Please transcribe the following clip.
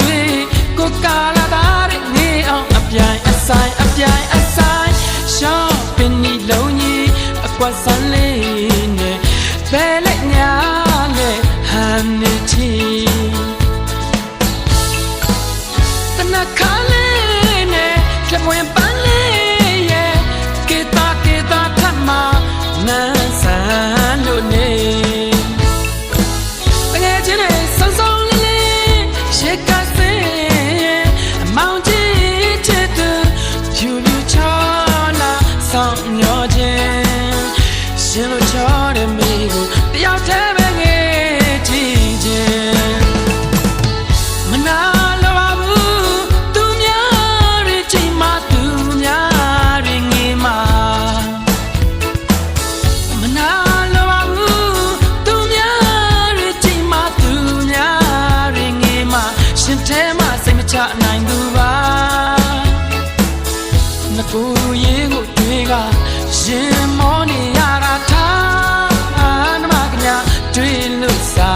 တွေ့ကိုကာလာသားတဲ့နေအောင်အပြိုင်အဆိုင်အပြိုင်အဆိုင်ရှောင်းပင်ဒီလုံးကြီးအကွက်ဆန်းလေးနဲ့ဘယ်လက်ညာနဲ့ဟန်နေချီတနခါလေးနဲ့ချက်ပွင့် ကိုရေကိုတွေကရင်မောနေရတာထားအနမကညာတွေ့လို့စား